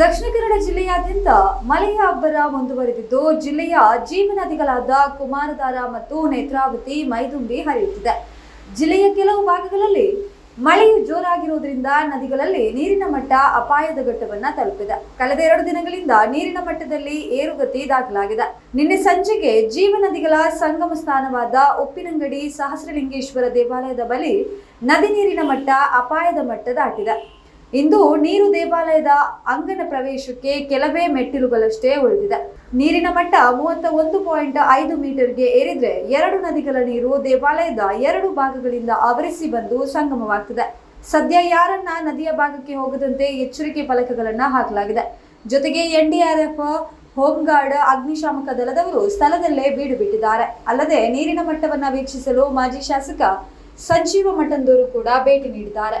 ದಕ್ಷಿಣ ಕನ್ನಡ ಜಿಲ್ಲೆಯಾದ್ಯಂತ ಮಳೆಯ ಅಬ್ಬರ ಮುಂದುವರೆದಿದ್ದು, ಜಿಲ್ಲೆಯ ಜೀವನದಿಗಳಾದ ಕುಮಾರಧಾರ ಮತ್ತು ನೇತ್ರಾವತಿ, ಮೈದುಂಬಿ ಹರಿಯುತ್ತಿದೆ. ಜಿಲ್ಲೆಯ ಕೆಲವು ಭಾಗಗಳಲ್ಲಿ ಮಳೆಯು ಜೋರಾಗಿರುವುದರಿಂದ ನದಿಗಳಲ್ಲಿ ನೀರಿನ ಮಟ್ಟ ಅಪಾಯದ ಘಟ್ಟವನ್ನ ತಲುಪಿದೆ. ಕಳೆದ ಎರಡು ದಿನಗಳಿಂದ ನೀರಿನ ಮಟ್ಟದಲ್ಲಿ ಏರುಗತಿ ದಾಖಲಾಗಿದೆ. ನಿನ್ನೆ ಸಂಜೆಗೆ ಜೀವನದಿಗಳ ಸಂಗಮ ಸ್ಥಾನವಾದ ಉಪ್ಪಿನಂಗಡಿ ಸಹಸ್ರಲಿಂಗೇಶ್ವರ ದೇವಾಲಯದ ಬಳಿ ನದಿ ನೀರಿನ ಮಟ್ಟ ಅಪಾಯದ ಮಟ್ಟ ದಾಟಿದೆ. ಇಂದು ನೀರು ದೇವಾಲಯದ ಅಂಗನ ಪ್ರವೇಶಕ್ಕೆ ಕೆಲವೇ ಮೆಟ್ಟಿಲುಗಳಷ್ಟೇ ಉಳಿದಿದೆ. ನೀರಿನ ಮಟ್ಟ ಮೂವತ್ತ ಒಂದು ಪಾಯಿಂಟ್ ಐದು ಮೀಟರ್ಗೆ ಏರಿದ್ರೆ ಎರಡು ನದಿಗಳ ನೀರು ದೇವಾಲಯದ ಎರಡು ಭಾಗಗಳಿಂದ ಆವರಿಸಿ ಬಂದು ಸಂಗಮವಾಗ್ತಿದೆ. ಸದ್ಯ ಯಾರನ್ನ ನದಿಯ ಭಾಗಕ್ಕೆ ಹೋಗದಂತೆ ಎಚ್ಚರಿಕೆ ಫಲಕಗಳನ್ನ ಹಾಕಲಾಗಿದೆ. ಜೊತೆಗೆ ಎನ್ಡಿಆರ್ಎಫ್ ಹೋಮ್ಗಾರ್ಡ್, ಅಗ್ನಿಶಾಮಕ ದಳದವರು ಸ್ಥಳದಲ್ಲೇ ಬೀಡು ಬಿಟ್ಟಿದ್ದಾರೆ. ಅಲ್ಲದೆ ನೀರಿನ ಮಟ್ಟವನ್ನು ವೀಕ್ಷಿಸಲು ಮಾಜಿ ಶಾಸಕ ಸಂಜೀವ ಮಠಂದೂರು ಕೂಡ ಭೇಟಿ ನೀಡಿದ್ದಾರೆ.